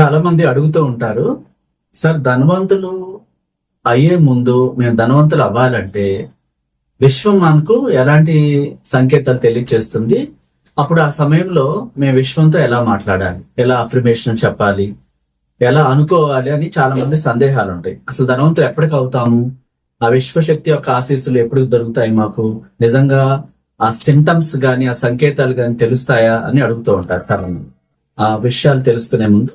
చాలా మంది అడుగుతూ ఉంటారు సార్ ధనవంతులు అయ్యే ముందు మేము ధనవంతులు అవ్వాలంటే విశ్వం మనకు ఎలాంటి సంకేతాలు తెలియచేస్తుంది? అప్పుడు ఆ సమయంలో మేము విశ్వంతో ఎలా మాట్లాడాలి? ఎలా అఫర్మేషన్ చెప్పాలి? ఎలా అనుకోవాలి? అని చాలా మంది సందేహాలు ఉంటాయి. అసలు ధనవంతులు ఎప్పటికి అవుతాము? ఆ విశ్వశక్తి యొక్క ఆశీస్సులు ఎప్పుడు దొరుకుతాయి మాకు? నిజంగా ఆ సింటమ్స్ గాని ఆ సంకేతాలు గాని తెలుస్తాయా? అని అడుగుతూ ఉంటారు చాలా మంది ఆ విషయాలు తెలుసుకునే ముందు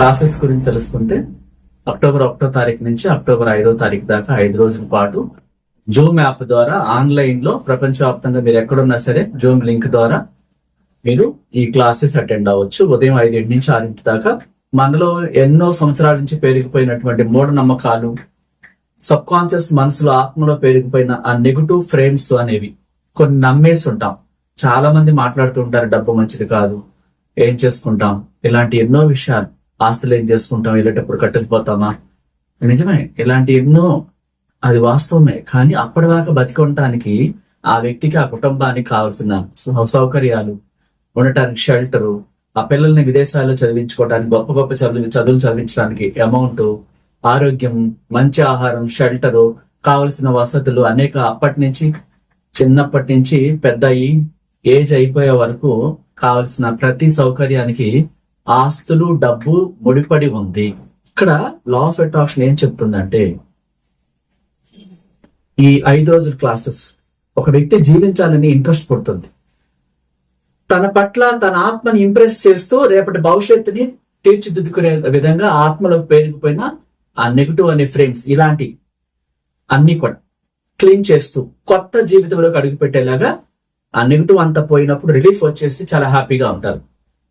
క్లాసెస్ గురించి తెలుసుకుంటే అక్టోబర్ ఒకటో తారీఖు నుంచి అక్టోబర్ ఐదో తారీఖు దాకా ఐదు రోజుల పాటు జూమ్ యాప్ ద్వారా ఆన్లైన్లో ప్రపంచవ్యాప్తంగా మీరు ఎక్కడున్నా సరే జూమ్ లింక్ ద్వారా మీరు ఈ క్లాసెస్ అటెండ్ అవ్వచ్చు. ఉదయం ఐదింటి నుంచి ఆరింటి దాకా మనలో ఎన్నో సంవత్సరాల నుంచి పెరిగిపోయినటువంటి మూఢనమ్మకాలు సబ్ కాన్షియస్ మనసులో ఆత్మలో పెరిగిపోయిన ఆ నెగటివ్ ఫ్రేమ్స్ అనేవి కొన్ని నమ్మేసి ఉంటాం. చాలా మంది మాట్లాడుతూ ఉంటారు డబ్బు మంచిది కాదు ఏం చేసుకుంటాం? ఇలాంటి ఎన్నో విషయాలు. ఆస్తులు ఏం చేసుకుంటాం? వెళ్ళేటప్పుడు కట్టుకుపోతామా నిజమే ఇలాంటి ఎన్నో అది వాస్తవమే. కానీ అప్పటిదాకా బతికొనటానికి ఆ వ్యక్తికి ఆ కుటుంబానికి కావాల్సిన సౌకర్యాలు ఉండటానికి షెల్టరు ఆ పిల్లల్ని విదేశాల్లో చదివించుకోవడానికి గొప్ప గొప్ప చదువు చదువులు చదివించడానికి అమౌంట్ ఆరోగ్యం మంచి ఆహారం షెల్టరు కావలసిన వసతులు అనేక అప్పటి నుంచి చిన్నప్పటి నుంచి పెద్ద అయ్యి ఏజ్ అయిపోయే వరకు కావలసిన ప్రతి సౌకర్యానికి ఆస్తులు డబ్బు ముడిపడి ఉంది. ఇక్కడ లా ఆఫ్ అట్రాక్షన్ ఏం చెప్తుందంటే ఈ ఐదు రోజుల క్లాసెస్ ఒక వ్యక్తి జీవించాలని ఇంట్రెస్ట్ పుడుతుంది. తన పట్ల తన ఆత్మని ఇంప్రెస్ చేస్తూ రేపటి భవిష్యత్తుని తీర్చిదిద్దుకునే విధంగా ఆత్మలో పేరుకుపోయిన ఆ నెగిటివ్ అనే ఫ్రేమ్స్ ఇలాంటి అన్ని కూడా క్లీన్ చేస్తూ కొత్త జీవితంలోకి అడుగుపెట్టేలాగా ఆ నెగిటివ్ అంతా పోయినప్పుడు రిలీఫ్ వచ్చేసి చాలా హ్యాపీగా ఉంటారు.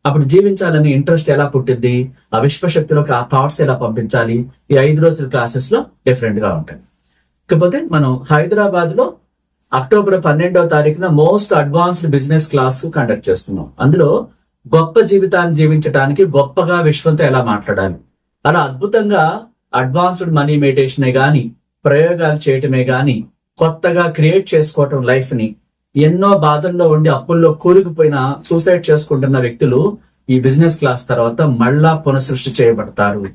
అప్పుడు జీవించాలని ఇంట్రెస్ట్ ఎలా పుట్టింది ఆ విశ్వశక్తిలోకి ఆ థాట్స్ ఎలా పంపించాలి? ఈ ఐదు రోజుల క్లాసెస్లో డిఫరెంట్గా ఉంటాయి. ఇకపోతే మనం హైదరాబాద్లో అక్టోబర్ పన్నెండవ తారీఖున most advanced business class conduct చేస్తున్నాం. అందులో గొప్ప జీవితాన్ని జీవించడానికి గొప్పగా విశ్వంతో ఎలా మాట్లాడాలి? అలా అద్భుతంగా అడ్వాన్స్డ్ మనీ మెడిటేషనే గాని ప్రయోగాలు చేయటమే గాని కొత్తగా క్రియేట్ చేసుకోవటం లైఫ్ని ఎన్నో బాధల్లో ఉండి అప్పుల్లో కూరుకుపోయిన సూసైడ్ చేసుకుంటున్న వ్యక్తులు ఈ బిజినెస్ క్లాస్ తర్వాత మళ్ళా పునఃసృష్టి చేయబడతారు.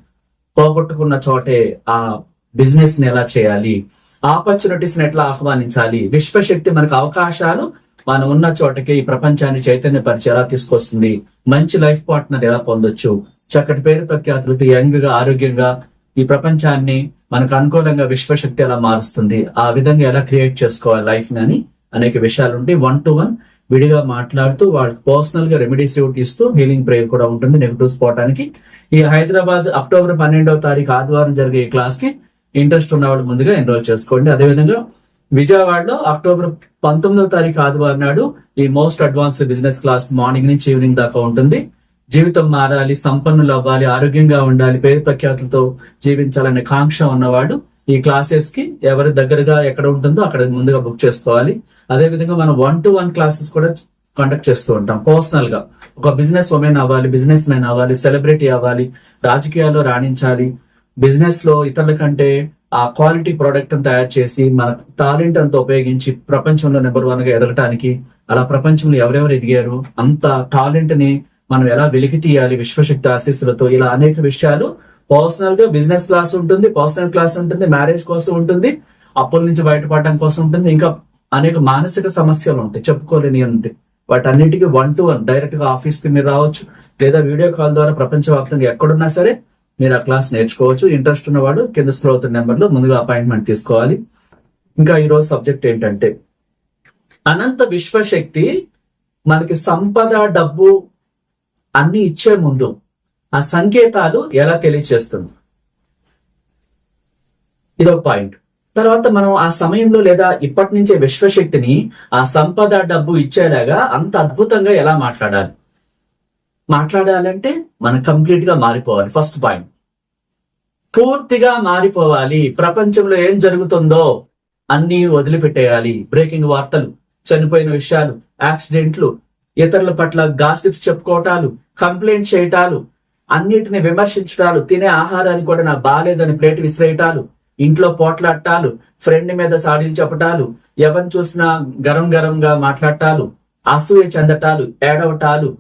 పోగొట్టుకున్న చోటే ఆ బిజినెస్ని ఎలా చేయాలి? ఆపర్చునిటీస్ని ఎట్లా ఆహ్వానించాలి? విశ్వశక్తి మనకు అవకాశాలు మనం ఉన్న చోటకి ఈ ప్రపంచాన్ని చైతన్యపరిచి ఎలా తీసుకొస్తుంది? మంచి లైఫ్ పార్ట్నర్ ఎలా పొందొచ్చు? చక్కటి పేరు ప్రఖ్యాతులతో యంగ్గా ఆరోగ్యంగా ఈ ప్రపంచాన్ని మనకు అనుకూలంగా విశ్వశక్తి ఎలా మారుస్తుంది? ఆ విధంగా ఎలా క్రియేట్ చేసుకోవాలి లైఫ్ అని అనేక విషయాలు ఉంటాయి వన్ టు వన్ విడిగా మాట్లాడుతూ వాళ్ళకి పర్సనల్గా రెమెడీస్ ఇస్తూ హీలింగ్ ప్రేయర్ కూడా ఉంటుంది నెగిటివ్స్ పోవడానికి ఈ హైదరాబాద్ అక్టోబర్ పన్నెండవ తారీఖు ఆదివారం జరిగే ఈ క్లాస్కి ఇంట్రెస్ట్ ఉన్నవాళ్ళు ముందుగా ఎన్రోల్ చేసుకోండి. అదేవిధంగా విజయవాడలో అక్టోబర్ పంతొమ్మిదవ తారీఖు ఆదివారం నాడు ఈ most advanced business class morning నుంచి ఈవినింగ్ దాకా ఉంటుంది. జీవితం మారాలి సంపన్నులు అవ్వాలి ఆరోగ్యంగా ఉండాలి పేరు ప్రఖ్యాతులతో జీవించాలనే కాంక్ష ఉన్నవాడు ఈ క్లాసెస్కి ఎవరి దగ్గరగా ఎక్కడ ఉంటుందో అక్కడ ముందుగా బుక్ చేసుకోవాలి. అదేవిధంగా మనం వన్ టు వన్ క్లాసెస్ కూడా కండక్ట్ చేస్తూ ఉంటాం. పర్సనల్గా. ఒక బిజినెస్ ఉమెన్ అవ్వాలి బిజినెస్ మ్యాన్ అవ్వాలి సెలబ్రిటీ అవ్వాలి రాజకీయాల్లో రాణించాలి బిజినెస్లో ఇతరుల కంటే ఆ క్వాలిటీ ప్రోడక్ట్ తయారు చేసి మన టాలెంట్ అంతా ఉపయోగించి ప్రపంచంలో నెంబర్ వన్గా ఎదగటానికి అలా ప్రపంచంలో ఎవరెవరు ఎదిగారు అంత టాలెంట్ని మనం ఎలా వెలికి తీయాలి విశ్వశక్తి ఆశీస్సులతో ఇలా అనేక విషయాలు పర్సనల్గా బిజినెస్ క్లాస్ ఉంటుంది పర్సనల్ క్లాస్ ఉంటుంది మ్యారేజ్ కోసం ఉంటుంది అప్పుల నుంచి బయటపడడం కోసం ఉంటుంది ఇంకా అనేక మానసిక సమస్యలు ఉంటాయి చెప్పుకోలేని ఉంటాయి వాటన్నిటికీ వన్ టు వన్ డైరెక్ట్గా ఆఫీస్కి మీరు రావచ్చు లేదా వీడియో కాల్ ద్వారా ప్రపంచవ్యాప్తంగా ఎక్కడున్నా సరే మీరు ఆ క్లాస్ నేర్చుకోవచ్చు. ఇంట్రెస్ట్ ఉన్నవాడు కింద స్క్రోల్ అవుతున్న నెంబర్లో ముందుగా అపాయింట్మెంట్ తీసుకోవాలి. ఇంకా ఈరోజు సబ్జెక్ట్ ఏంటంటే అనంత విశ్వశక్తి మనకి సంపద డబ్బు అన్ని ఇచ్చే ముందు ఆ సంకేతాలు ఎలా తెలియచేస్తుంది? ఇదొక పాయింట్ తర్వాత మనం ఆ సమయంలో లేదా ఇప్పటి నుంచే విశ్వశక్తిని ఆ సంపద డబ్బు ఇచ్చేలాగా అంత అద్భుతంగా ఎలా మాట్లాడాలి? మాట్లాడాలంటే మనం కంప్లీట్గా మారిపోవాలి. ఫస్ట్ పాయింట్ పూర్తిగా మారిపోవాలి. ప్రపంచంలో ఏం జరుగుతుందో అన్ని వదిలిపెట్టేయాలి. బ్రేకింగ్ వార్తలు చనిపోయిన విషయాలు యాక్సిడెంట్లు ఇతరుల పట్ల గాసిప్స్ చెప్పుకోవటాలు కంప్లైంట్ చేయటాలు అన్నిటిని విమర్శించటాలు తినే ఆహారాన్ని కూడా నాకు బాగాలేదని ప్లేట్ విసిరేయటాలు ఇంట్లో పోట్లాడటాలు ఫ్రెండ్ మీద సాడీలు చెప్పటాలు ఎవరిని చూసినా గరం గరంగా మాట్లాడటాలు అసూయ చెందటాలు ఏడవటాలు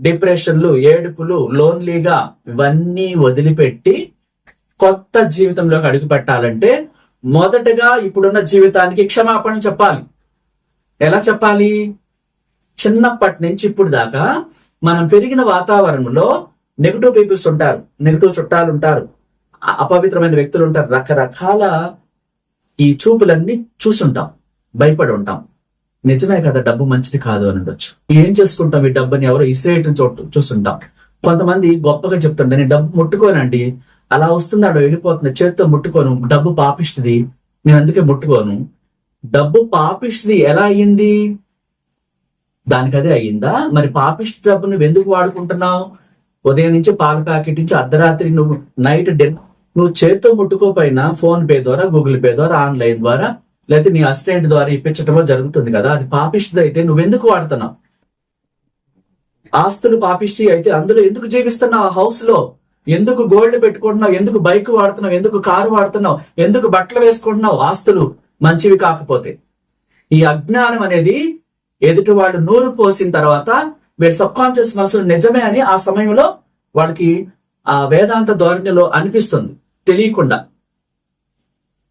డిప్రెషన్లు ఏడుపులు లోన్లీగా ఇవన్నీ వదిలిపెట్టి కొత్త జీవితంలోకి అడుగు పెట్టాలంటే మొదటగా ఇప్పుడున్న జీవితానికి క్షమాపణ చెప్పాలి. ఎలా చెప్పాలి? చిన్నప్పటి నుంచి ఇప్పుడు దాకా మనం పెరిగిన వాతావరణంలో నెగిటివ్ పీపుల్స్ ఉంటారు నెగిటివ్ చుట్టాలు ఉంటారు అపవిత్రమైన వ్యక్తులు ఉంటారు. రకరకాల ఈ చూపులన్నీ చూసుంటాం. భయపడి ఉంటాం నిజమే కదా డబ్బు మంచిది కాదు అని ఉండొచ్చు. ఏం చేసుకుంటాం ఈ డబ్బుని? ఎవరో ఇసేయటం చోటు చూస్తుంటాం కొంతమంది గొప్పగా చెప్తుంటే నేను డబ్బు ముట్టుకోనండి అలా వస్తుంది అక్కడ వెళ్ళిపోతుంది చేత్తో ముట్టుకోను. డబ్బు పాపిస్తుంది నేను అందుకే ముట్టుకోను. డబ్బు పాపిస్తుంది ఎలా అయ్యింది? దానికి అదే అయ్యిందా? మరి పాపిష్టి డబ్బు నువ్వు ఎందుకు వాడుకుంటున్నావు? ఉదయం నుంచి పాల ప్యాకెట్ నుంచి అర్ధరాత్రి నువ్వు నైట్ డిన్నర్ నువ్వు చేత్తో ముట్టుకోపోయినా ఫోన్ పే ద్వారా గూగుల్ పే ద్వారా ఆన్లైన్ ద్వారా లేకపోతే నీ అసిస్టెంట్ ద్వారా ఇప్పించటమో జరుగుతుంది కదా. అది పాపిష్టిది అయితే నువ్వెందుకు వాడుతున్నావు? ఆస్తులు పాపిష్టి అయితే అందులో ఎందుకు జీవిస్తున్నావు ఆ హౌస్లో ఎందుకు గోల్డ్ పెట్టుకుంటున్నావు? ఎందుకు బైక్ వాడుతున్నావు? ఎందుకు కారు వాడుతున్నావు? ఎందుకు బట్టలు వేసుకుంటున్నావు? ఆస్తులు మంచివి కాకపోతే. ఈ అజ్ఞానం అనేది ఎదుటి వాళ్ళు నూరు పోసిన తర్వాత వీళ్ళ సబ్ కాన్షియస్ మనసు నిజమే అని ఆ సమయంలో వాళ్ళకి ఆ వేదాంత ధోరణిలో అనిపిస్తుంది. తెలియకుండా.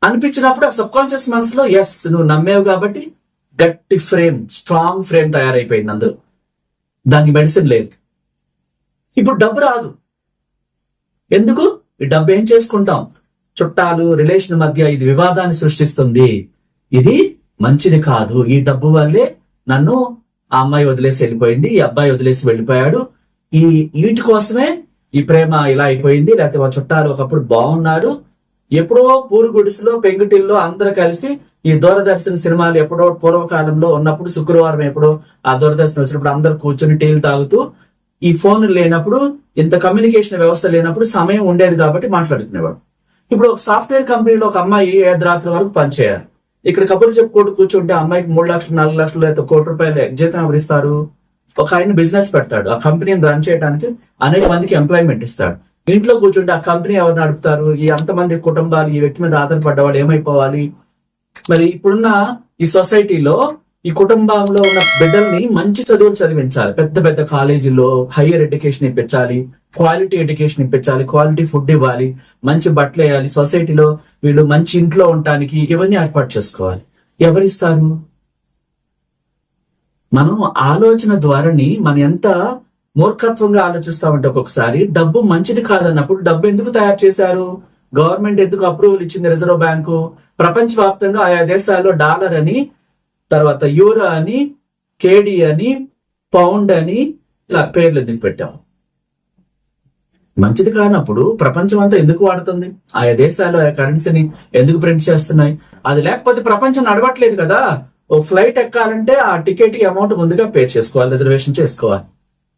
అనిపించినప్పుడు ఆ సబ్ కాన్షియస్ మనసులో ఎస్ నువ్వు నమ్మేవు కాబట్టి గట్టి ఫ్రేమ్ స్ట్రాంగ్ ఫ్రేమ్ తయారైపోయింది అందులో. దానికి మెడిసిన్ లేదు. ఇప్పుడు డబ్బు రాదు. ఎందుకు? ఈ డబ్బు ఏం చేసుకుంటాం? చుట్టాలు రిలేషన్ మధ్య ఇది వివాదాన్ని సృష్టిస్తుంది. ఇది మంచిది కాదు. ఈ డబ్బు వల్లే నన్ను ఆ అమ్మాయి వదిలేసి వెళ్ళిపోయింది ఈ అబ్బాయి వదిలేసి వెళ్ళిపోయాడు. ఈ వీటి కోసమే ఈ ప్రేమ ఇలా అయిపోయింది లేకపోతే మా చుట్టాలు ఒకప్పుడు బాగున్నారు. ఎప్పుడో పూరు గుడిసెలో పెంగుటిల్లో అందరూ కలిసి ఈ దూరదర్శన్ సినిమాలు ఎప్పుడో పూర్వకాలంలో ఉన్నప్పుడు శుక్రవారం ఎప్పుడో ఆ దూరదర్శన్ వచ్చినప్పుడు అందరు కూర్చొని టీలు తాగుతూ ఈ ఫోన్ లేనప్పుడు ఇంత కమ్యూనికేషన్ వ్యవస్థ లేనప్పుడు సమయం ఉండేది కాబట్టి మాట్లాడుకునేవాడు. ఇప్పుడు ఒక సాఫ్ట్వేర్ కంపెనీలో ఒక అమ్మాయి రాత్రి వరకు పనిచేయాలి ఇక్కడ కబుర్లు చెప్పుకుంటూ కూర్చుంటే అమ్మాయికి మూడు లక్షలు నాలుగు లక్షలు లేదా కోటి రూపాయలు జీతం ఎవరిస్తారు ఒక ఆయన బిజినెస్ పెడతాడు. ఆ కంపెనీని రన్ చేయడానికి అనేక మందికి ఎంప్లాయ్మెంట్ ఇస్తాడు. ఇంట్లో కూర్చుంటే ఆ కంపెనీ ఎవరు నడుపుతారు? ఈ అంతమంది కుటుంబాలు ఈ వ్యక్తి మీద ఆధారపడ్డ వాళ్ళు ఏమైపోవాలి? మరి ఇప్పుడున్న ఈ సొసైటీలో ఈ కుటుంబంలో ఉన్న బిడ్డల్ని మంచి చదువులు చదివించాలి. పెద్ద పెద్ద కాలేజీలో హయ్యర్ ఎడ్యుకేషన్ ఇప్పించాలి. క్వాలిటీ ఎడ్యుకేషన్ ఇప్పించాలి. క్వాలిటీ ఫుడ్ ఇవ్వాలి. మంచి బట్టలు వేయాలి. సొసైటీలో వీళ్ళు మంచి ఇంట్లో ఉండటానికి ఇవన్నీ ఏర్పాటు చేసుకోవాలి. ఎవరిస్తారు? మనం ఆలోచన ద్వారాని మనం ఎంత మూర్ఖత్వంగా ఆలోచిస్తామంటే ఒక్కొక్కసారి డబ్బు మంచిది కాదన్నప్పుడు డబ్బు ఎందుకు తయారు చేశారు? గవర్నమెంట్ ఎందుకు అప్రూవల్ ఇచ్చింది రిజర్వ్ బ్యాంకు? ప్రపంచవ్యాప్తంగా ఆయా దేశాల్లో డాలర్ అని తర్వాత యూరో అని కేడి అని పౌండ్ అని ఇలా పేర్లు ఎందుకు పెట్టాం? మంచిది కానప్పుడు ప్రపంచం అంతా ఎందుకు వాడుతుంది? ఆయా దేశాలు ఆ కరెన్సీని ఎందుకు ప్రింట్ చేస్తున్నాయి? అది లేకపోతే ప్రపంచం నడవట్లేదు కదా? ఓ ఫ్లైట్ ఎక్కాలంటే ఆ టికెట్ అమౌంట్ ముందుగా పే చేసుకోవాలి రిజర్వేషన్ చేసుకోవాలి.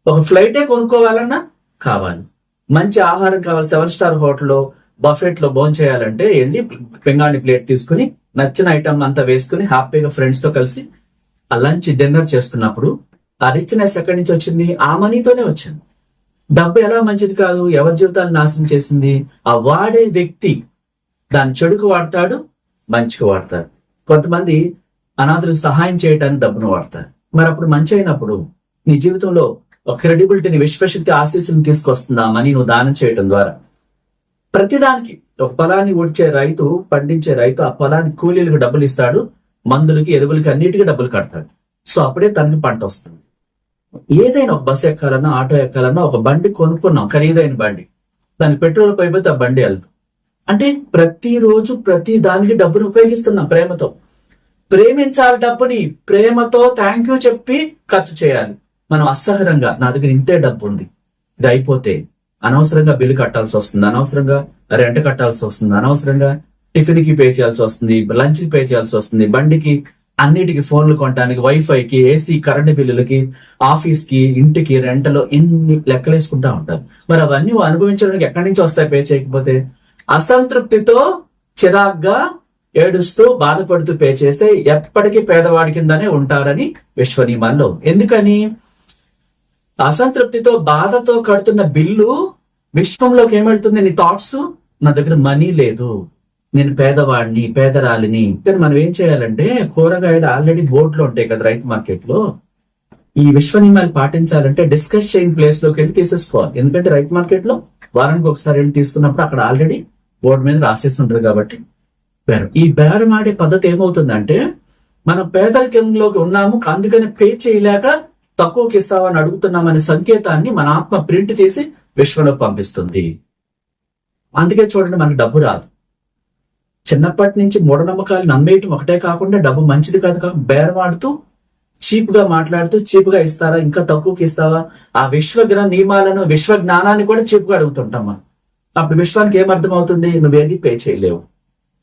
ఒక ఫ్లైటే కొనుక్కోవాలన్నా కావాలి. మంచి ఆహారం కావాలి సెవెన్ స్టార్ హోటల్లో బఫెట్లో భోజనం చేయాలంటే వెళ్ళి పింగాణి ప్లేట్ తీసుకుని నచ్చిన ఐటమ్ అంతా వేసుకుని హ్యాపీగా ఫ్రెండ్స్తో కలిసి ఆ లంచ్ డిన్నర్ చేస్తున్నప్పుడు ఆ రిచ్నెస్ ఎక్కడి నుంచి వచ్చింది? ఆ మనీతోనే వచ్చింది. డబ్బు ఎలా మంచిది కాదు? ఎవరి జీవితాన్ని నాశనం చేసింది? ఆ వాడే వ్యక్తి దాన్ని చెడుకు వాడతాడు మంచికి వాడతాడు. కొంతమంది అనాథులకు సహాయం చేయడానికి డబ్బును వాడతారు మరి అప్పుడు మంచి అయినప్పుడు నీ జీవితంలో ఒక క్రెడిబిలిటీని విశ్వశక్తి ఆశీస్సులను తీసుకొస్తుందా మనీ నువ్వు దానం చేయడం ద్వారా. ప్రతిదానికి ఒక పొలాన్ని ఉడిచే రైతు పండించే రైతు ఆ పొలానికి కూలీలకు డబ్బులు ఇస్తాడు మందులకి ఎరువులకి అన్నిటికీ డబ్బులు కడతాడు. సో అప్పుడే తనకి పంట వస్తుంది. ఏదైనా ఒక బస్సు ఎక్కాలన్నా ఆటో ఎక్కాలన్నా ఒక బండి కొనుక్కున్నాం ఖరీదైన బండి. దాని పెట్రోల్ పైపోతే ఆ బండి వెళ్తాం అంటే ప్రతిరోజు ప్రతి దానికి డబ్బును ఉపయోగిస్తున్నాం ప్రేమతో. ప్రేమించాలి డబ్బుని ప్రేమతో థ్యాంక్ యూ చెప్పి ఖర్చు చేయాలి. మనం అసహరంగా నా దగ్గర ఇంతే డబ్బు ఉంది ఇది అయిపోతే అనవసరంగా బిల్లు కట్టాల్సి వస్తుంది. అనవసరంగా రెంట్ కట్టాల్సి వస్తుంది. అనవసరంగా టిఫిన్కి పే చేయాల్సి వస్తుంది. లంచ్కి పే చేయాల్సి వస్తుంది. బండికి అన్నిటికి ఫోన్లు కొనడానికి వైఫైకి ఏసీ కరెంటు బిల్లులకి ఆఫీస్కి ఇంటికి రెంటలో ఎన్ని లెక్కలేసుకుంటా ఉంటారు. మరి అవన్నీ అనుభవించడానికి ఎక్కడి నుంచి వస్తాయి? పే చేయకపోతే అసంతృప్తితో చిరాగ్గా ఏడుస్తూ బాధపడుతూ పే చేస్తే ఎప్పటికీ పేదవాడి కిందనే ఉంటారని విశ్వ నియమాల్లో ఎందుకని? అసంతృప్తితో బాధతో కడుతున్న బిల్లు విశ్వంలోకి ఏమెళ్తుంది నీ థాట్స్ నా దగ్గర మనీ లేదు. నేను పేదవాడిని పేదరాలిని. కానీ మనం ఏం చేయాలంటే కూరగాయలు ఆల్రెడీ బోర్డులో ఉంటాయి కదా రైతు మార్కెట్లో ఈ విశ్వ నియమాలు పాటించాలంటే డిస్కస్ చేయని ప్లేస్లోకి వెళ్ళి తీసేసుకోవాలి. ఎందుకంటే రైతు మార్కెట్లో వారానికి ఒకసారి వెళ్ళి తీసుకున్నప్పుడు అక్కడ ఆల్రెడీ బోర్డు మీద రాసేసి ఉంటుంది కాబట్టి. బేరం ఈ బేరం ఆడే పద్ధతి ఏమవుతుందంటే మనం పేదరికంలోకి ఉన్నాము అందుకని పే చేయలేక తక్కువకి ఇస్తామని అడుగుతున్నామనే సంకేతాన్ని మన ఆత్మ ప్రింట్ తీసి విశ్వంలో పంపిస్తుంది. అందుకే చూడండి మనకు డబ్బు రాదు. చిన్నప్పటి నుంచి మూఢనమ్మకాలు నమ్మేయటం ఒకటే కాకుండా డబ్బు మంచిది కాదు కాబట్టి బేరమాడుతూ చీప్గా మాట్లాడుతూ చీప్గా ఇస్తారా ఇంకా తక్కువకి ఇస్తావా? ఆ విశ్వగ్రహ నియమాలను విశ్వ జ్ఞానాన్ని కూడా చీప్గా అడుగుతుంటాం మనం. అప్పుడు విశ్వానికి ఏం అర్థమవుతుంది నువ్వేది పే చేయలేవు.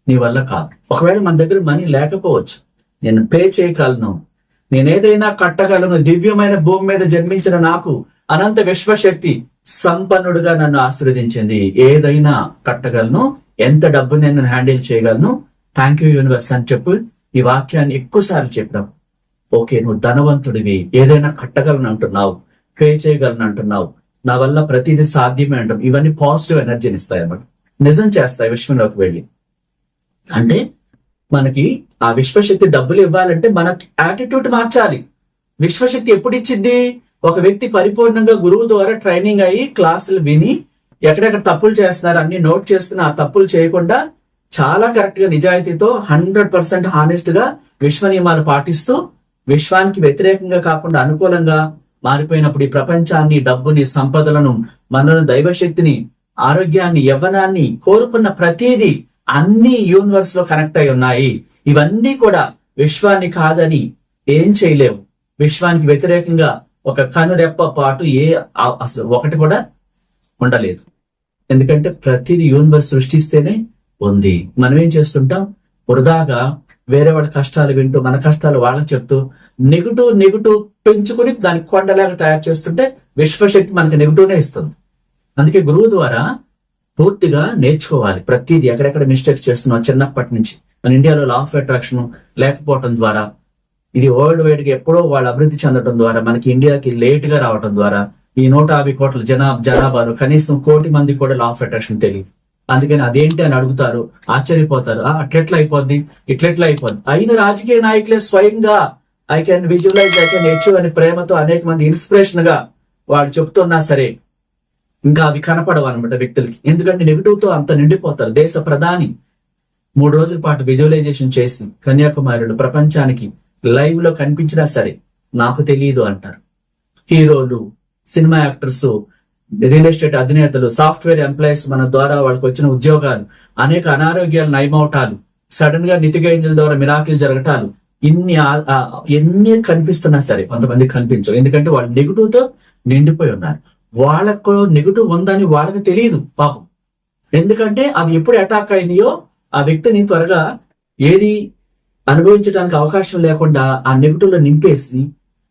నీ వల్ల కాదు. ఒకవేళ మన దగ్గర మనీ లేకపోవచ్చు నేను పే చేయగలను. నేనేదైనా కట్టగలను. దివ్యమైన భూమి మీద జన్మించిన నాకు అనంత విశ్వశక్తి సంపన్నుడుగా నన్ను ఆశీర్వదించింది. ఏదైనా కట్టగలను. ఎంత డబ్బు నేను హ్యాండిల్ చేయగలను. థ్యాంక్ యూ యూనివర్స్ అని చెప్పు. ఈ వాక్యాన్ని ఎక్కువసార్లు చెప్పినాం ఓకే నువ్వు ధనవంతుడివి. ఏదైనా కట్టగలను అంటున్నావు. పే చేయగలను అంటున్నావు. నా వల్ల ప్రతిదీ సాధ్యమే అంటాం ఇవన్నీ పాజిటివ్ ఎనర్జీని ఇస్తాయి అన్నమాట నిజం చేస్తాయి విశ్వంలోకి వెళ్ళి. అంటే మనకి ఆ విశ్వశక్తి డబ్బులు ఇవ్వాలంటే మన యాటిట్యూడ్ మార్చాలి. విశ్వశక్తి ఎప్పుడు ఇచ్చింది ఒక వ్యక్తి పరిపూర్ణంగా గురువు ద్వారా ట్రైనింగ్ అయ్యి క్లాసులు విని ఎక్కడెక్కడ తప్పులు చేస్తున్నారు అన్ని నోట్ చేసుకుని ఆ తప్పులు చేయకుండా చాలా కరెక్ట్గా నిజాయితీతో హండ్రెడ్ పర్సెంట్ హానెస్ట్గా విశ్వ నియమాలు పాటిస్తూ విశ్వానికి వ్యతిరేకంగా కాకుండా అనుకూలంగా మారిపోయినప్పుడు ఈ ప్రపంచాన్ని డబ్బుని సంపదలను మనలో దైవశక్తిని ఆరోగ్యాన్ని యవ్వనాన్ని కోరుకున్న ప్రతిదీ అన్ని యూనివర్స్లో కనెక్ట్ అయి ఉన్నాయి. ఇవన్నీ కూడా విశ్వాన్ని కాదని ఏం చేయలేవు విశ్వానికి వ్యతిరేకంగా ఒక కనురెప్ప పాటు ఏ అసలు ఒకటి కూడా ఉండలేదు. ఎందుకంటే ప్రతిదీ యూనివర్స్ సృష్టిస్తేనే ఉంది. మనం ఏం చేస్తుంటాం? వృధాగా వేరే వాళ్ళ కష్టాలు వింటూ మన కష్టాలు వాళ్ళకి చెప్తూ నెగిటివ్ నెగిటివ్ పెంచుకుని దానికి కొండలాగా తయారు చేస్తుంటే విశ్వశక్తి మనకి నెగిటివ్నే ఇస్తుంది. అందుకే గురువు ద్వారా పూర్తిగా నేర్చుకోవాలి. ప్రతిదీ ఎక్కడెక్కడ మిస్టేక్ చేస్తున్నాం చిన్నప్పటి నుంచి. మన ఇండియాలో లా ఆఫ్ అట్రాక్షన్ లేకపోవడం ద్వారా ఇది వరల్డ్ వైడ్గా ఎప్పుడో వాళ్ళు అభివృద్ధి చెందడం ద్వారా మనకి ఇండియాకి లేట్గా రావడం ద్వారా ఈ నూట యాభై కోట్ల జనా జనాభాలో కనీసం కోటి మంది కూడా లా ఆఫ్ అట్రాక్షన్ తెలియదు. అందుకని అదేంటి అని అడుగుతారు ఆశ్చర్యపోతారు. అట్లెట్లా అయిపోద్ది ఇట్లెట్లా అయిపోద్ది అయిన రాజకీయ నాయకులే స్వయంగా I can visualize I can H అని ప్రేమతో అనేక మంది ఇన్స్పిరేషన్గా వాళ్ళు చెప్తున్నా సరే ఇంకా అవి కనపడవు అనమాట వ్యక్తులకి. ఎందుకంటే నెగిటివ్తో అంత నిండిపోతారు. దేశ ప్రధాని మూడు రోజుల పాటు విజువలైజేషన్ చేసి కన్యాకుమారిలో ప్రపంచానికి లైవ్లో కనిపించినా సరే నాకు తెలియదు అంటారు. హీరోలు సినిమా యాక్టర్స్ రియల్ ఎస్టేట్ అధినేతలు సాఫ్ట్వేర్ ఎంప్లాయీస్ మన ద్వారా వాళ్ళకి వచ్చిన ఉద్యోగాలు అనేక అనారోగ్యాలు నయమవటాలు సడన్గా నితిగేంజల ద్వారా మిరాకిల్ జరగటాలు ఇన్ని ఎన్ని కనిపిస్తున్నా సరే కొంతమంది కనిపించవు. ఎందుకంటే వాళ్ళు నెగిటివ్తో నిండిపోయి ఉన్నారు. వాళ్ళకు నెగిటివ్ ఉందని వాళ్ళకి తెలియదు పాపం. ఎందుకంటే అవి ఎప్పుడు అటాక్ అయిందో ఆ వ్యక్తిని త్వరగా ఏది అనుభవించడానికి అవకాశం లేకుండా ఆ నెగిటివ్లో నింపేసి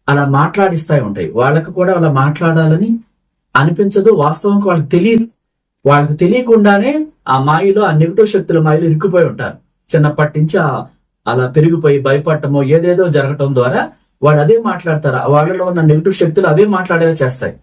అలా మాట్లాడిస్తాయి ఉంటాయి. వాళ్ళకు కూడా అలా మాట్లాడాలని అనిపించదు వాస్తవం వాళ్ళకి తెలియదు. వాళ్ళకి తెలియకుండానే ఆ మాయలో ఆ నెగిటివ్ శక్తుల మాయలో ఇరుక్కుపోయి ఉంటారు. చిన్నప్పటి నుంచి అలా పెరిగిపోయి భయపడటమో ఏదేదో జరగటం ద్వారా వాళ్ళు అదే మాట్లాడతారు. వాళ్ళలో ఉన్న నెగిటివ్ శక్తులు అవే మాట్లాడేలా చేస్తాయి.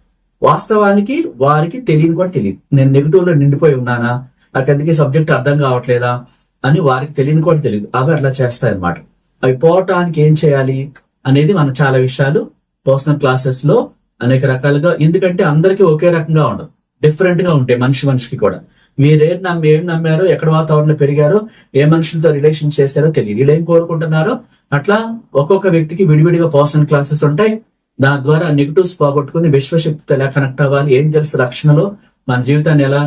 వాస్తవానికి వారికి తెలియని కూడా తెలియదు. నేను నెగిటివ్లో నిండిపోయి ఉన్నానా? నాకు అందుకే సబ్జెక్ట్ అర్థం కావట్లేదా? అని వారికి తెలియని కూడా తెలియదు. అవి అట్లా చేస్తాయన్నమాట. అవి పోవటానికి ఏం చేయాలి అనేది మనం చాలా విషయాలు పర్సనల్ క్లాసెస్లో అనేక రకాలుగా ఎందుకంటే అందరికీ ఒకే రకంగా ఉండదు డిఫరెంట్గా ఉంటాయి మనిషి మనిషికి కూడా. మీరేం నమ్మి ఏం నమ్మారో ఎక్కడ వాతావరణంలో పెరిగారో ఏ మనుషులతో రిలేషన్ చేశారో తెలియదు. వీళ్ళు ఏం కోరుకుంటున్నారో అట్లా ఒక్కొక్క వ్యక్తికి విడివిడిగా పర్సనల్ క్లాసెస్ ఉంటాయి. దాని ద్వారా నెగిటివ్స్ పోగొట్టుకుని విశ్వశక్తితో ఎలా కనెక్ట్ అవ్వాలి ఏంజల్స్ రక్షణలో మన జీవితాన్ని ఎలా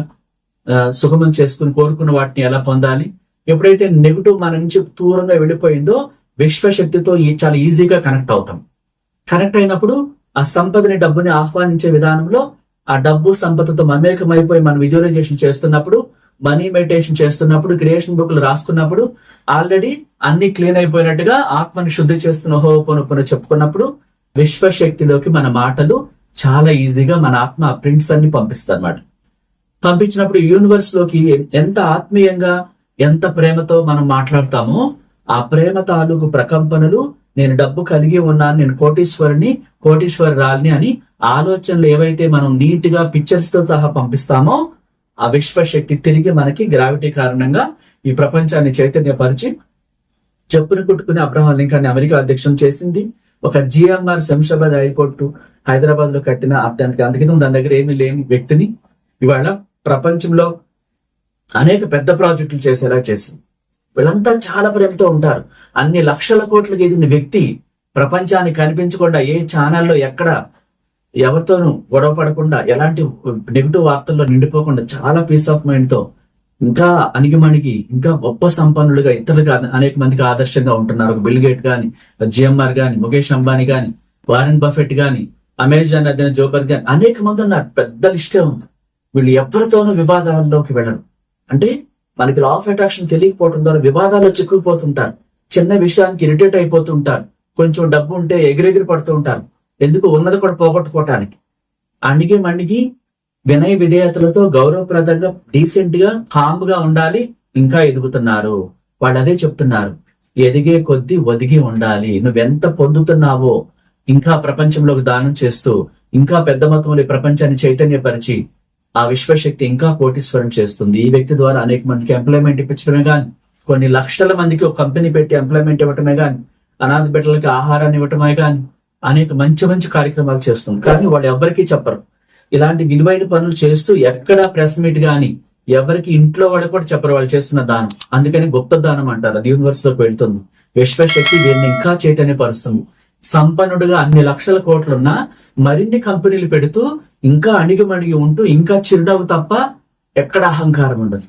ఆ, సుగమం చేసుకుని కోరుకున్న వాటిని ఎలా పొందాలి ఎప్పుడైతే నెగిటివ్ మన నుంచి దూరంగా వెళ్ళిపోయిందో విశ్వశక్తితో చాలా ఈజీగా కనెక్ట్ అవుతాం కనెక్ట్ అయినప్పుడు ఆ సంపదని డబ్బుని ఆహ్వానించే విధానంలో ఆ డబ్బు సంపదతో మమేకమైపోయి అయిపోయి మనం విజువలైజేషన్ చేస్తున్నప్పుడు మనీ మెడిటేషన్ చేస్తున్నప్పుడు క్రియేషన్ బుక్లు రాసుకున్నప్పుడు ఆల్రెడీ అన్ని క్లీన్ అయిపోయినట్టుగా ఆత్మని శుద్ధి చేస్తున్న హోపోనొప్పున చెప్పుకున్నప్పుడు విశ్వశక్తిలోకి మన మాటలు చాలా ఈజీగా మన ఆత్మ ఆ ప్రింట్స్ అన్ని పంపిస్తుంది అనమాట పంపించినప్పుడు యూనివర్స్లోకి ఎంత ఆత్మీయంగా ఎంత ప్రేమతో మనం మాట్లాడతామో ఆ ప్రేమ తాలూకు ప్రకంపనలు నేను డబ్బు కలిగి ఉన్నాను నేను కోటీశ్వరుని కోటీశ్వరరాల్ని అని ఆలోచనలు ఏవైతే మనం నీట్గా పిక్చర్స్తో సహా పంపిస్తామో ఆ విశ్వశక్తి తిరిగి మనకి గ్రావిటీ కారణంగా ఈ ప్రపంచాన్ని చైతన్యపరిచి చెప్పును కుట్టుకుని అబ్రహం లింకాన్ని అమెరికా అధ్యక్షం చేసింది. ఒక జిఎంఆర్ శంషాబాద్ ఎయిర్పోర్ట్ హైదరాబాద్లో కట్టిన అత్యంత అందుకే దాని దగ్గర ఏమీ లేని వ్యక్తిని ఇవాళ ప్రపంచంలో అనేక పెద్ద ప్రాజెక్టులు చేసేలా చేసింది. వీళ్ళంతా చాలా ప్రేమతో ఉంటారు. అన్ని లక్షల కోట్లకు ఎదిగిన వ్యక్తి ప్రపంచానికి కనిపించకుండా ఏ ఛానల్లో ఎక్కడ ఎవరితోనూ గొడవ పడకుండా ఎలాంటి నెగిటివ్ వార్తల్లో నిండిపోకుండా చాలా పీస్ ఆఫ్ మైండ్తో ఇంకా అణిగిమణిగి ఇంకా గొప్ప సంపన్నులుగా ఇతరులుగా అనేక మందికి ఆదర్శంగా ఉంటున్నారు. ఒక బిల్ గేట్ గాని జిఎంఆర్ గాని ముఖేష్ అంబానీ గాని వారెన్ బఫెట్ గాని అమెజాన్ అధిన జోబర్ గాని అనేక మంది ఉన్నారు. పెద్ద లిస్టే ఉంది. వీళ్ళు ఎవరితోనూ వివాదాల్లోకి వెళ్ళరు. అంటే మనకి లా ఆఫ్ అట్రాక్షన్ తెలియకపోవడం ద్వారా వివాదాల్లో చిక్కుకుపోతుంటారు. చిన్న విషయానికి ఇరిటేట్ అయిపోతుంటారు. కొంచెం డబ్బు ఉంటే ఎగిరెగిరి పడుతూ ఉంటారు. ఎందుకు? ఉన్నది కూడా పోగొట్టుకోవటానికి అణిగి మణిగి వినయ విధేయతలతో గౌరవప్రదంగా డీసెంట్గా కామ్గా ఉండాలి ఇంకా ఎదుగుతున్నారు. వాళ్ళు అదే చెప్తున్నారు. ఎదిగే కొద్దీ ఒదిగి ఉండాలి. నువ్వెంత పొందుతున్నావో ఇంకా ప్రపంచంలోకి దానం చేస్తూ ఇంకా పెద్ద మొత్తంలో ప్రపంచాన్ని చైతన్యపరిచి ఆ విశ్వశక్తి ఇంకా కోటీశ్వరం చేస్తుంది. ఈ వ్యక్తి ద్వారా అనేక మందికి ఎంప్లాయ్మెంట్ ఇప్పించడమే గాని కొన్ని లక్షల మందికి ఒక కంపెనీ పెట్టి ఎంప్లాయ్మెంట్ ఇవ్వటమే గాని అనాథ బిడ్డలకి ఆహారాన్ని ఇవ్వటమే గాని అనేక మంచి మంచి కార్యక్రమాలు చేస్తుంది. కానీ వాళ్ళు ఎవ్వరికీ చెప్పరు. ఇలాంటి విలువైన పనులు చేస్తూ ఎక్కడ ప్రెస్ మీట్ గాని ఎవరికి ఇంట్లో వాళ్ళు కూడా చెప్పరు. వాళ్ళు చేస్తున్న దానం. అందుకని గుప్త దానం అంటారు. అది యూనివర్స్లోకి వెళ్తుంది. విశ్వశక్తి దీన్ని ఇంకా చైతన్యపరుస్తుంది సంపన్నుడుగా అన్ని లక్షల కోట్లున్నా మరిన్ని కంపెనీలు పెడుతూ ఇంకా అణిగిమణిగి ఉంటూ ఇంకా చిరునవ్వు తప్ప ఎక్కడ అహంకారం ఉండదు.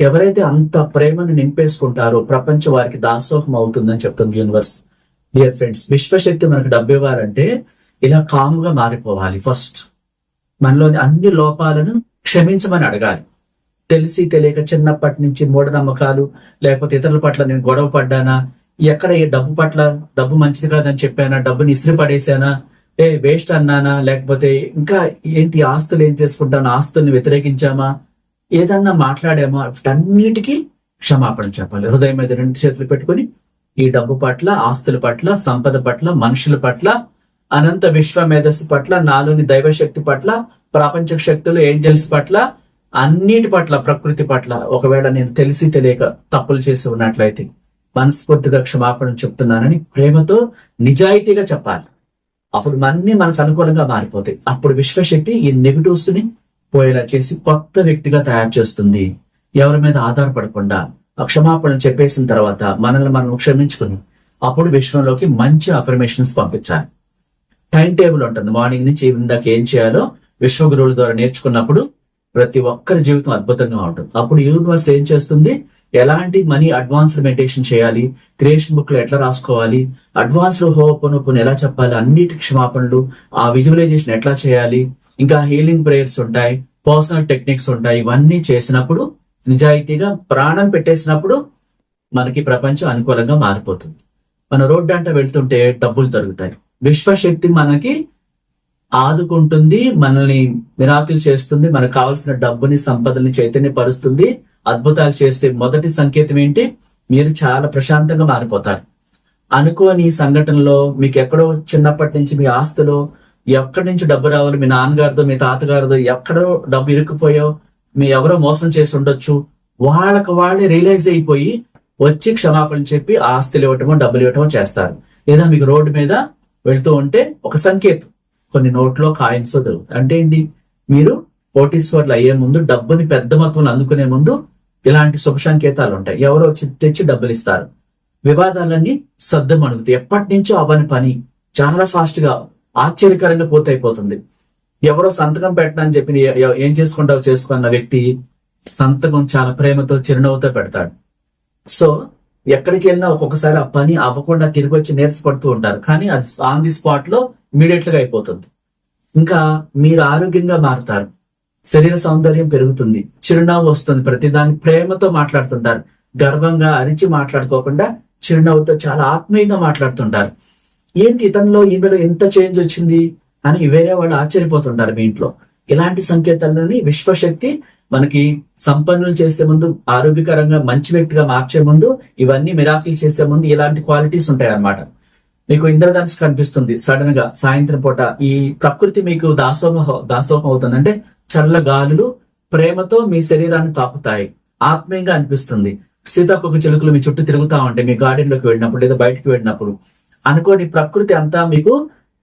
ఎవరైతే అంత ప్రేమను నింపేసుకుంటారో ప్రపంచం వారికి దాసోహం అవుతుందని చెప్తుంది యూనివర్స్ డియర్ ఫ్రెండ్స్ విశ్వశక్తి మనకు డబ్బేవారంటే ఇలా కామ్గా మారిపోవాలి ఫస్ట్ మనలోని అన్ని లోపాలను క్షమించమని అడగాలి. తెలిసి తెలియక చిన్నప్పటి నుంచి మూఢనమ్మకాలు లేకపోతే ఇతరుల పట్ల నేను గొడవ పడ్డానా? ఎక్కడ ఈ డబ్బు పట్ల డబ్బు మంచిది కాదని చెప్పానా? డబ్బుని ఇసిరి పడేసానా ఏ వేస్ట్ అన్నానా? లేకపోతే ఇంకా ఏంటి ఆస్తులు ఏం చేసుకుంటాను? ఆస్తుల్ని వ్యతిరేకించామా? ఏదన్నా మాట్లాడామా? అన్నిటికీ క్షమాపణ చెప్పాలి. హృదయం మీద రెండు చేతులు పెట్టుకుని ఈ డబ్బు పట్ల ఆస్తుల పట్ల సంపద పట్ల మనుషుల పట్ల అనంత విశ్వ మేధస్సు పట్ల నాలోని దైవశక్తి పట్ల ప్రాపంచక శక్తులు ఏంజల్స్ పట్ల అన్నిటి పట్ల ప్రకృతి పట్ల ఒకవేళ నేను తెలిసి తెలియక తప్పులు చేసి ఉన్నట్లయితే మనస్ఫూర్తిగా క్షమాపణ చెప్తున్నానని ప్రేమతో నిజాయితీగా చెప్పాలి. అప్పుడు అన్ని మనకు అనుకూలంగా మారిపోతాయి. అప్పుడు విశ్వశక్తి ఈ నెగిటివ్స్ని పోయేలా చేసి కొత్త వ్యక్తిగా తయారు చేస్తుంది. ఎవరి మీద ఆధారపడకుండా ఆ చెప్పేసిన తర్వాత మనల్ని మనం క్షమించుకుని అప్పుడు విశ్వంలోకి మంచి అఫర్మేషన్స్ పంపించాలి. టైం టేబుల్ ఉంటుంది. మార్నింగ్ నుంచి ఈవినింగ్ దాకా ఏం చేయాలో విశ్వగురువుల ద్వారా నేర్చుకున్నప్పుడు ప్రతి ఒక్కరి జీవితం అద్భుతంగా ఉంటుంది. అప్పుడు యూనివర్స్ ఏం చేస్తుంది? ఎలాంటి మనీ అడ్వాన్స్డ్ మెడిటేషన్ చేయాలి? క్రియేషన్ బుక్లో ఎట్లా రాసుకోవాలి? అడ్వాన్స్డ్ హోపనోపన్ ఎలా చెప్పాలి? అన్నిటి క్షమాపణలు ఆ విజువలైజేషన్ ఎట్లా చేయాలి? ఇంకా హీలింగ్ ప్రేయర్స్ ఉంటాయి పర్సనల్ టెక్నిక్స్ ఉంటాయి. ఇవన్నీ చేసినప్పుడు నిజాయితీగా ప్రాణం పెట్టేసినప్పుడు మనకి ప్రపంచం అనుకూలంగా మారిపోతుంది. మన రోడ్డు అంట వెళ్తుంటే డబ్బులు దొరుకుతాయి. విశ్వశక్తి మనకి ఆదుకుంటుంది మనల్ని మిరాకిల్ చేస్తుంది మనకు కావాల్సిన డబ్బుని సంపదని చైతన్యపరుస్తుంది. అద్భుతాలు చేస్తే మొదటి సంకేతం ఏంటి? మీరు చాలా ప్రశాంతంగా మారిపోతారు. అనుకోని సంఘటనలో మీకు ఎక్కడో చిన్నప్పటి నుంచి మీ ఆస్తులో ఎక్కడి నుంచి డబ్బు రావాలి మీ నాన్నగారితో మీ తాతగారితో ఎక్కడో డబ్బు ఇరుక్కుపోయో మీ ఎవరో మోసం చేసి ఉండొచ్చు. వాళ్ళకు వాళ్ళే రియలైజ్ అయిపోయి వచ్చి క్షమాపణ చెప్పి ఆస్తులు ఇవ్వటమో డబ్బులు ఇవ్వటమో చేస్తారు. లేదా మీకు రోడ్డు మీద వెళ్తూ ఉంటే ఒక సంకేతం. కొన్ని నోట్లో కాయిన్స్ దొరుకుతాయి. అంటే ఏంటి? మీరు కోటీశ్వర్లు అయ్యే ముందు డబ్బుని పెద్ద మొత్తంలో అందుకునే ముందు ఇలాంటి శుభ సంకేతాలు ఉంటాయి. ఎవరో వచ్చి తెచ్చి డబ్బులు ఇస్తారు వివాదాలన్నీ సర్దమణుగుతాయి ఎప్పటి నుంచో అవని పని చాలా ఫాస్ట్గా ఆశ్చర్యకరంగా పూర్తయిపోతుంది. ఎవరో సంతకం పెట్టనని చెప్పి ఏం చేసుకుంటావు చేసుకున్న వ్యక్తి సంతకం చాలా ప్రేమతో చిరునవ్వుతో పెడతాడు. సో ఎక్కడికి వెళ్ళినా ఒక్కొక్కసారి ఆ పని అవ్వకుండా తిరిగి వచ్చి నేర్చుపడుతూ ఉంటారు. కానీ అది ఆన్ ది స్పాట్లో ఇమీడియట్గా అయిపోతుంది. ఇంకా మీరు ఆరోగ్యంగా మారుతారు. శరీర సౌందర్యం పెరుగుతుంది. చిరునవ్వు వస్తుంది. ప్రతిదాన్ని ప్రేమతో మాట్లాడుతుంటారు. గర్వంగా అరిచి మాట్లాడుకోకుండా చిరునవ్వుతో చాలా ఆత్మీయంగా మాట్లాడుతుంటారు. ఏంటి ఇతనిలో ఈమెలో ఎంత చేంజ్ వచ్చింది? అని వేరే వాళ్ళు ఆశ్చర్యపోతుంటారు మీ ఇంట్లో. ఇలాంటి సంకేతాలని విశ్వశక్తి మనకి సంపన్నులు చేసే ముందు ఆరోగ్యకరంగా మంచి వ్యక్తిగా మార్చే ముందు ఇవన్నీ మిరాకిల్ చేసే ముందు ఇలాంటి క్వాలిటీస్ ఉంటాయి అన్నమాట మీకు ఇంద్రధనుసు కనిపిస్తుంది. సడన్గా సాయంత్రం పూట ఈ ప్రకృతి మీకు దాసోహ దాసోహం అవుతుంది అంటే చల్ల గాలులు ప్రేమతో మీ శరీరాన్ని తాకుతాయి. ఆత్మీయంగా అనిపిస్తుంది. సీతాకొక చిలుకలు మీ చుట్టూ తిరుగుతా ఉంటాయి మీ గార్డెన్లోకి వెళ్ళినప్పుడు లేదా బయటకు వెళ్ళినప్పుడు అనుకోని ప్రకృతి అంతా మీకు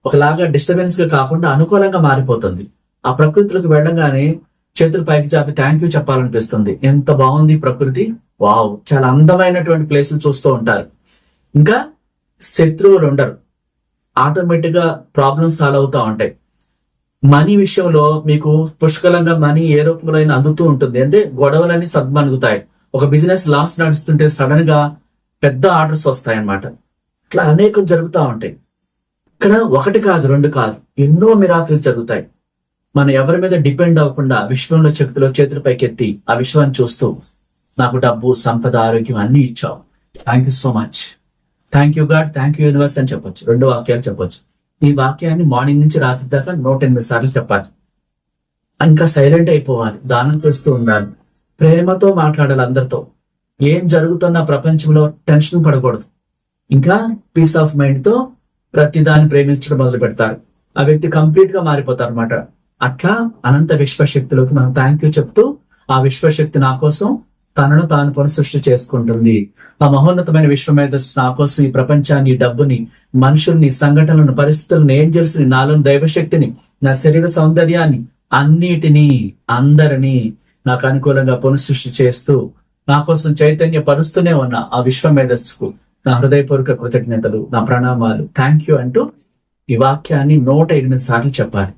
ఒకలాగా డిస్టర్బెన్స్గా కాకుండా అనుకూలంగా మారిపోతుంది. ఆ ప్రకృతిలోకి వెళ్ళగానే చేతులు పైకి చాపి థ్యాంక్ యూ చెప్పాలనిపిస్తుంది. ఎంత బాగుంది ప్రకృతి? వావ్. చాలా అందమైనటువంటి ప్లేసులు చూస్తూ ఉంటారు. ఇంకా శత్రువులు ఉండరు. ఆటోమేటిక్గా ప్రాబ్లమ్స్ సాల్వ్ అవుతా ఉంటాయి. మనీ విషయంలో మీకు పుష్కలంగా మనీ ఏ రూపంలో అయినా అందుతూ ఉంటుంది. అంటే గొడవలన్నీ సద్మనుగుతాయి. ఒక బిజినెస్ లాస్ నడుస్తుంటే సడన్గా పెద్ద ఆర్డర్స్ వస్తాయి అన్నమాట ఇట్లా అనేకం జరుగుతూ ఉంటాయి. ఇక్కడ ఒకటి కాదు రెండు కాదు. ఎన్నో మిరాకులు జరుగుతాయి. మనం ఎవరి మీద డిపెండ్ అవ్వకుండా విశ్వంలో శక్తిలో చేతులపైకి పైకెత్తి ఆ విశ్వాన్ని చూస్తూ నాకు డబ్బు సంపద ఆరోగ్యం అన్ని ఇచ్చావు. Thank you so much thank you God thank you universe అని చెప్పొచ్చు. రెండు వాక్యాలు చెప్పొచ్చు. ఈ వాక్యాన్ని మార్నింగ్ నుంచి రాత్రి దాకా నూట ఎనిమిది సార్లు చెప్పాలి. ఇంకా సైలెంట్ అయిపోవాలి. దానం చేస్తూ ఉండాలి. ప్రేమతో మాట్లాడాలి అందరితో. ఏం జరుగుతున్న ప్రపంచంలో టెన్షన్ పడకూడదు. ఇంకా పీస్ ఆఫ్ మైండ్తో ప్రతి దాన్ని ప్రేమించడం మొదలు పెడతారు ఆ వ్యక్తి కంప్లీట్గా మారిపోతారు అనమాట అట్లా అనంత విశ్వశక్తిలోకి మనం థ్యాంక్ యూ చెప్తూ ఆ విశ్వశక్తి నా కోసం తనను తాను పునఃసృష్టి చేసుకుంటుంది. ఆ మహోన్నతమైన విశ్వమేధస్సు నా కోసం ఈ ప్రపంచాన్ని డబ్బుని మనుషుల్ని సంఘటనలను పరిస్థితులను ఏంజల్స్ని నాలో దైవశక్తిని నా శరీర సౌందర్యాన్ని అన్నిటినీ అందరినీ నాకు అనుకూలంగా పునఃసృష్టి చేస్తూ నా కోసం చైతన్య పరుస్తూనే ఉన్న ఆ విశ్వ మేధస్సుకు నా హృదయపూర్వక కృతజ్ఞతలు నా ప్రణామాలు. థ్యాంక్ యూ అంటూ ఈ వాక్యాన్ని నూట ఎనిమిది సార్లు చెప్పాలి.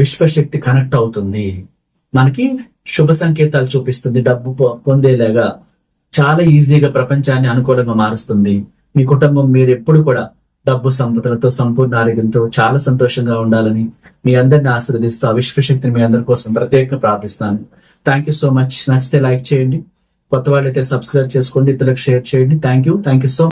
విశ్వశక్తి కనెక్ట్ అవుతుంది. మనకి శుభ సంకేతాలు చూపిస్తుంది. డబ్బు పొ- పొందేలాగా చాలా ఈజీగా ప్రపంచాన్ని అనుకూలంగా మారుస్తుంది. మీ కుటుంబం మీరు ఎప్పుడు కూడా డబ్బు సంపదలతో సంపూర్ణ ఆరోగ్యంతో చాలా సంతోషంగా ఉండాలని మీ అందరిని ఆశీర్వదిస్తూ ఆ విశ్వశక్తిని మీ అందరి కోసం ప్రత్యేకంగా ప్రార్థిస్తున్నాను. థ్యాంక్ యూ సో మచ్ నచ్చితే లైక్ చేయండి. కొత్త వాళ్ళైతే సబ్స్క్రైబ్ చేసుకోండి. ఇతరులకు షేర్ చేయండి. Thank you thank you so